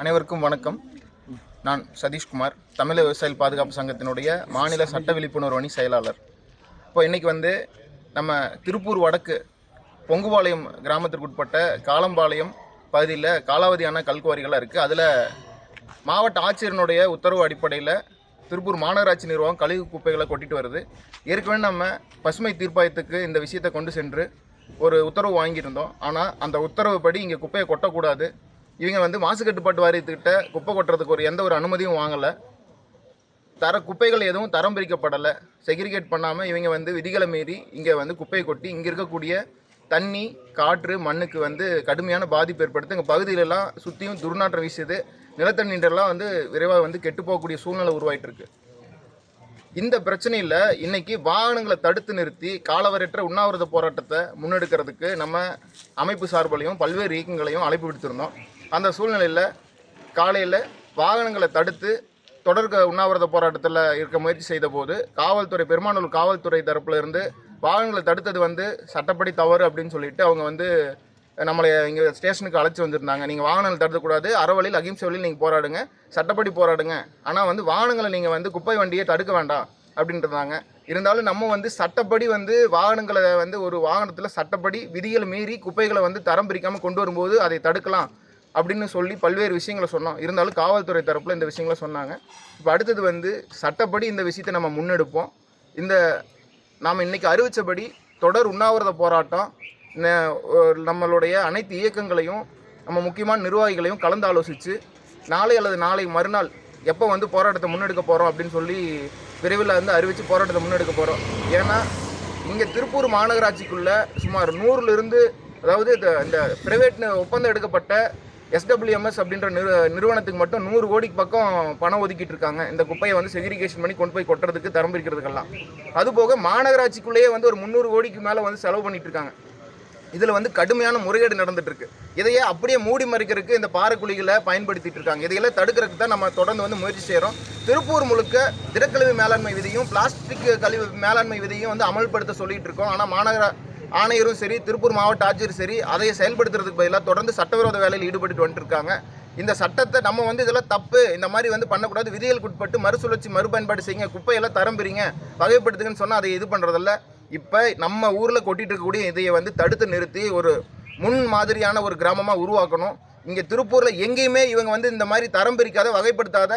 அனைவருக்கும் வணக்கம். நான் சதீஷ்குமார் தமிழக விவசாயிகள் பாதுகாப்பு சங்கத்தினுடைய மாநில சட்ட விழிப்புணர்வு அணி செயலாளர். இப்போ இன்றைக்கி வந்து நம்ம திருப்பூர் வடக்கு பொங்குபாளையம் கிராமத்திற்கு உட்பட்ட காலம்பாளையம் பகுதியில் காலாவதியான கல்குவாரிகளாக இருக்குது அதில் மாவட்ட ஆட்சியரினுடைய உத்தரவு அடிப்படையில் திருப்பூர் மாநகராட்சி நிர்வாகம் கழிவு குப்பைகளை கொட்டிட்டு வருது. ஏற்கனவே நம்ம பசுமை தீர்ப்பாயத்துக்கு இந்த விஷயத்தை கொண்டு சென்று ஒரு உத்தரவு வாங்கியிருந்தோம். ஆனால் அந்த உத்தரவுப்படி இங்கே குப்பையை கொட்டக்கூடாது. இவங்க வந்து மாசு கட்டுப்பாட்டு வாரியத்துக்கிட்ட குப்பை கொட்டுறதுக்கு ஒரு எந்த ஒரு அனுமதியும் வாங்கலை. தர குப்பைகள் எதுவும் தரம் பிரிக்கப்படலை. செக்ரிகேட் பண்ணாமல் இவங்க வந்து விதிகளை மீறி இங்கே வந்து குப்பையை கொட்டி இங்கே இருக்கக்கூடிய தண்ணி காற்று மண்ணுக்கு வந்து கடுமையான பாதிப்பு ஏற்படுத்து எங்கள் பகுதியிலலாம் சுற்றியும் துர்நாற்றம் வீசுது நிலத்தண்ணீரெல்லாம் வந்து விரைவாக வந்து கெட்டு போகக்கூடிய சூழ்நிலை உருவாயிட்டு இருக்கு. இந்த பிரச்சனையில் இன்னைக்கு வாகனங்களை தடுத்து நிறுத்தி காலவரையற்ற உண்ணாவிரத போராட்டத்தை முன்னெடுக்கிறதுக்கு நம்ம அமைப்பு சார்பிலையும் பல்வேறு இயக்கங்களையும் அழைப்பு விடுத்திருந்தோம். அந்த சூழ்நிலையில் காலையில் வாகனங்களை தடுத்து தொடர் உண்ணாவிரத போராட்டத்தில் இருக்க முயற்சி செய்த போது காவல்துறை பெருமானூர் காவல்துறை தரப்புல இருந்து வாகனங்களை தடுத்தது வந்து சட்டப்படி தவறு அப்படின்னு சொல்லிட்டு அவங்க வந்து நம்மளை இங்கே ஸ்டேஷனுக்கு அழைச்சி வந்திருந்தாங்க. நீங்கள் வாகனங்கள் தடுக்கக்கூடாது அறவழியில் அகிம்சை வழியில் நீங்கள் போராடுங்க சட்டப்படி போராடுங்க. ஆனால் வந்து வாகனங்களை நீங்கள் வந்து குப்பை வண்டியை தடுக்க வேண்டாம் அப்படின்றதாங்க இருந்தாலும் நம்ம வந்து சட்டப்படி வந்து வாகனங்களை வந்து ஒரு வாகனத்தில் சட்டப்படி விதிகளை மீறி குப்பைகளை வந்து தரம் பிரிக்காமல் கொண்டு வரும்போது அதை தடுக்கலாம் அப்படின்னு சொல்லி பல்வேறு விஷயங்களை சொன்னோம். இருந்தாலும் காவல்துறை தரப்பில் இந்த விஷயங்களை சொன்னாங்க. இப்போ அடுத்தது வந்து சட்டப்படி இந்த விஷயத்தை நம்ம முன்னெடுப்போம். இந்த நாம் இன்னைக்கு அறிவித்தபடி தொடர் உண்ணாவிரத போராட்டம் நம்மளுடைய அனைத்து இயக்கங்களையும் நம்ம முக்கியமான நிர்வாகிகளையும் கலந்து ஆலோசித்து நாளை அல்லது நாளை மறுநாள் எப்போ வந்து போராட்டத்தை முன்னெடுக்க போகிறோம் அப்படின்னு சொல்லி விரைவில் வந்து அறிவித்து போராட்டத்தை முன்னெடுக்க போகிறோம் ஏன்னா இங்கே திருப்பூர் மாநகராட்சிக்குள்ளே சுமார் நூறுலேருந்து அதாவது இந்த- இந்த பிரைவேட் ஒப்பந்தம் எடுக்கப்பட்ட எஸ்டபிள்யூஎம்எஸ் அப்படின்ற நிறு நிறுவனத்துக்கு மட்டும் நூறு கோடிக்கு பக்கம் பணம் ஒதுக்கிட்டு இருக்காங்க. இந்த குப்பையை வந்து செக்ரிகேஷன் பண்ணி கொண்டு போய் கொட்டுறதுக்கு தரம் இருக்கிறதுக்கெல்லாம். அதுபோக மாநகராட்சிக்குள்ளேயே வந்து ஒரு முந்நூறு கோடிக்கு மேலே வந்து செலவு பண்ணிட்டு இருக்காங்க. இதில் வந்து கடுமையான முறைகேடு நடந்துட்டு இருக்கு. இதையே அப்படியே மூடி மறைக்கிறதுக்கு இந்த பாறைக்குழிகளை பயன்படுத்திட்டு இருக்காங்க. இதையெல்லாம் தடுக்கிறதுக்கு தான் நம்ம தொடர்ந்து வந்து முயற்சி செய்கிறோம் திருப்பூர் முழுக்க திடக்கழிவு மேலாண்மை விதியும் பிளாஸ்டிக் கழிவு மேலாண்மை விதியும் வந்து அமல்படுத்த சொல்லிட்டு இருக்கோம். ஆனால் மாநகர ஆணையரும் சரி திருப்பூர் மாவட்ட ஆட்சியரும் சரி அதை செயல்படுத்துறதுக்கு பதிலாக தொடர்ந்து சட்டவிரோத வேலையில் ஈடுபட்டு வந்துட்டு இருக்காங்க இந்த சட்டத்தை நம்ம வந்து இதெல்லாம் தப்பு இந்த மாதிரி வந்து பண்ணக்கூடாது விதிகளுக்கு உட்பட்டு மறுசுழற்சி மறுபயன்பாடு செய்யுங்க குப்பையெல்லாம் தரம் பிரிங்க வகைப்படுத்துங்கன்னு சொன்னால் அதை இது பண்ணுறதில்ல இப்போ நம்ம ஊரில் கொட்டிட்டு இருக்கக்கூடிய இதையை வந்து தடுத்து நிறுத்தி ஒரு முன் மாதிரியான ஒரு கிராமமாக உருவாக்கணும். இங்கே திருப்பூரில் எங்கேயுமே இவங்க வந்து இந்த மாதிரி தரம் பிரிக்காத வகைப்படுத்தாத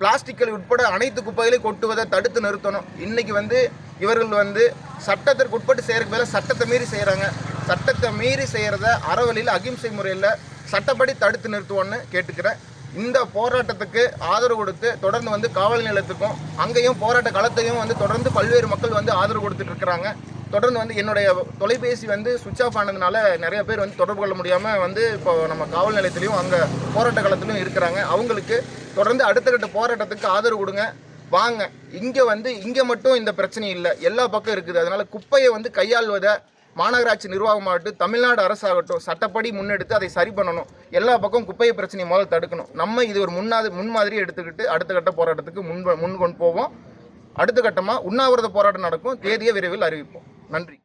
பிளாஸ்டிக்கள் உட்பட அனைத்து குப்பைகளையும் கொட்டுவதை தடுத்து நிறுத்தணும். இன்றைக்கி வந்து இவர்கள் வந்து சட்டத்திற்கு உட்பட்டு செய்கிறக்கு மேலே சட்டத்தை மீறி செய்கிறாங்க சட்டத்தை மீறி செய்கிறத அறவழியில் அகிம்சை முறையில் சட்டப்படி தடுத்து நிறுத்துவோன்னு கேட்டுக்கிறேன். இந்த போராட்டத்துக்கு ஆதரவு கொடுத்து தொடர்ந்து வந்து காவல் நிலையத்துக்கும் அங்கேயும் போராட்ட களத்தையும் வந்து தொடர்ந்து பல்வேறு மக்கள் வந்து ஆதரவு கொடுத்துட்டு இருக்கிறாங்க. தொடர்ந்து வந்து என்னுடைய தொலைபேசி வந்து சுவிட்ச் ஆஃப் ஆனதுனால நிறைய பேர் வந்து தொடர்பு கொள்ள முடியாமல் வந்து இப்போ நம்ம காவல் நிலையத்திலையும் அங்கே போராட்ட களத்திலையும் இருக்கிறாங்க. அவங்களுக்கு தொடர்ந்து அடுத்த கட்ட போராட்டத்துக்கு ஆதரவு கொடுங்க. வாங்க. இங்கே வந்து இங்கே மட்டும் இந்த பிரச்சனை இல்லை. எல்லா பக்கம் இருக்குது. அதனால் குப்பையை வந்து கையாள்வதை மாநகராட்சி நிர்வாகமாகட்டும் தமிழ்நாடு அரசாகட்டும் சட்டப்படி முன்னெடுத்து அதை சரி பண்ணணும். எல்லா பக்கம் குப்பையை பிரச்சனையை முதல்ல தடுக்கணும். நம்ம இது ஒரு முன்னாது முன்மாதிரி எடுத்துக்கிட்டு அடுத்த கட்ட போராட்டத்துக்கு முன் முன் கொண்டு போவோம். அடுத்த கட்டமாக உண்ணாவிரத போராட்டம் நடக்கும். தேதியை விரைவில் அறிவிப்போம். நன்றி.